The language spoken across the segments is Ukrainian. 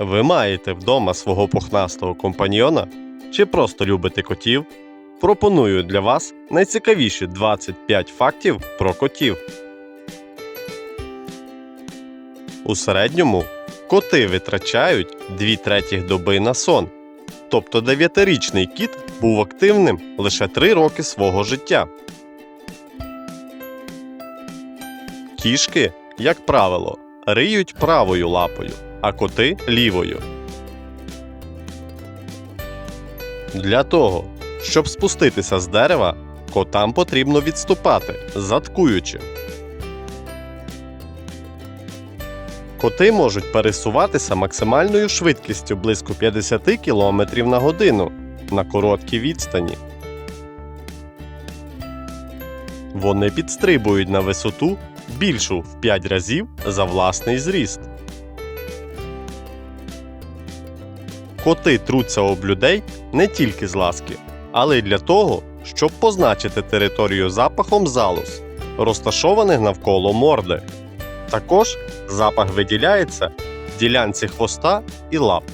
Ви маєте вдома свого пухнастого компаньйона чи просто любите котів? Пропоную для вас найцікавіші 25 фактів про котів. У середньому коти витрачають 2 третіх доби на сон. Тобто 9-річний кіт був активним лише 3 роки свого життя. Кішки, як правило, риють правою лапою, а коти лівою. Для того, щоб спуститися з дерева, котам потрібно відступати, заткуючи. Коти можуть пересуватися максимальною швидкістю близько 50 км на годину на короткій відстані. Вони підстрибують на висоту більшу в 5 разів за власний зріст. Коти труться об людей не тільки з ласки, але й для того, щоб позначити територію запахом залоз, розташованих навколо морди. Також запах виділяється в ділянці хвоста і лап.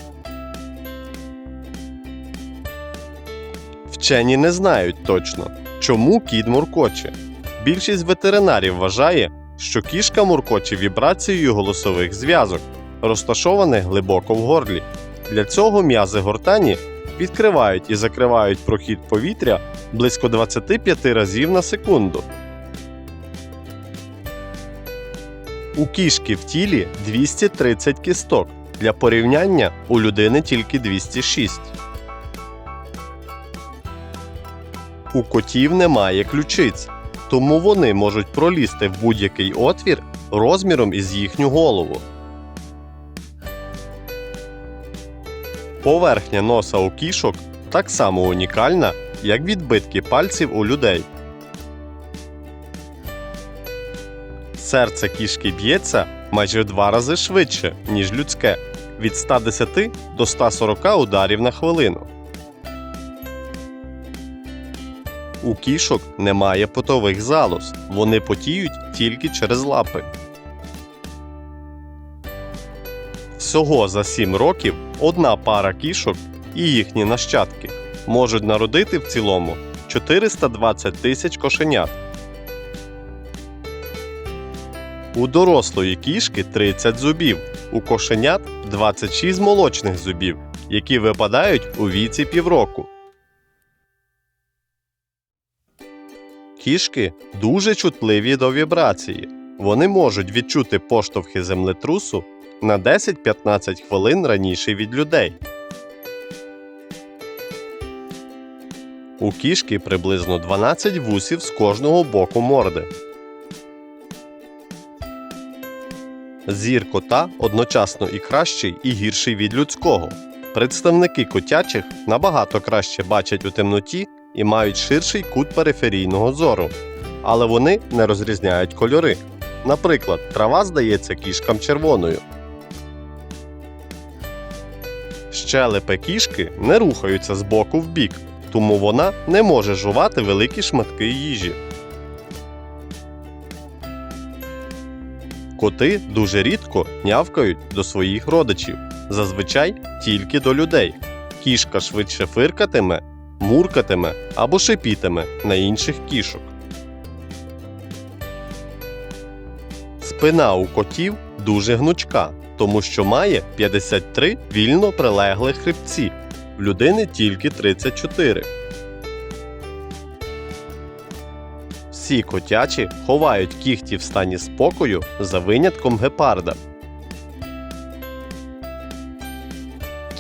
Вчені не знають точно, чому кіт муркоче. Більшість ветеринарів вважає, що кішка муркоче вібрацією голосових зв'язок, розташованих глибоко в горлі. Для цього м'язи гортані відкривають і закривають прохід повітря близько 25 разів на секунду. У кішки в тілі 230 кісток. Для порівняння у людини тільки 206. У котів немає ключиць, тому вони можуть пролізти в будь-який отвір розміром із їхню голову. Поверхня носа у кішок так само унікальна, як відбитки пальців у людей. Серце кішки б'ється майже в два рази швидше, ніж людське від 110 до 140 ударів на хвилину. У кішок немає потових залоз, вони потіють тільки через лапи. Всього за 7 років одна пара кішок і їхні нащадки можуть народити в цілому 420 тисяч кошенят. У дорослої кішки 30 зубів, у кошенят 26 молочних зубів, які випадають у віці півроку. Кішки дуже чутливі до вібрації. Вони можуть відчути поштовхи землетрусу на 10-15 хвилин раніше від людей. У кішки приблизно 12 вусів з кожного боку морди. Зір кота одночасно і кращий, і гірший від людського. Представники котячих набагато краще бачать у темноті і мають ширший кут периферійного зору. Але вони не розрізняють кольори. Наприклад, трава здається кішкам червоною. Щелепи кішки не рухаються з боку в бік, тому вона не може жувати великі шматки їжі. Коти дуже рідко нявкають до своїх родичів, зазвичай тільки до людей. Кішка швидше фиркатиме, муркатиме або шипітиме на інших кішок. Спина у котів дуже гнучка, тому що має 53 вільно прилеглих хребці, в людини тільки 34. Всі котячі ховають кігті в стані спокою за винятком гепарда.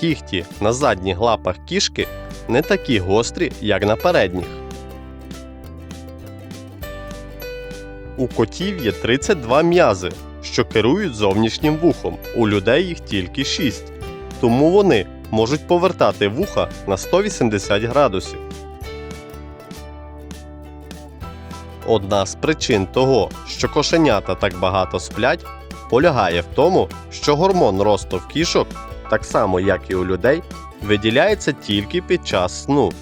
Кігті на задніх лапах кішки не такі гострі, як на передніх. У котів є 32 м'язи, що керують зовнішнім вухом. У людей їх тільки 6. Тому вони можуть повертати вуха на 180 градусів. Одна з причин того, що кошенята так багато сплять, полягає в тому, що гормон росту в кішок, так само як і у людей, виділяється тільки під час сну.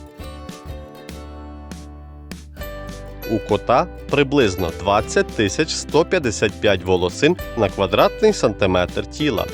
У кота приблизно 20 155 волосин на квадратний сантиметр тіла.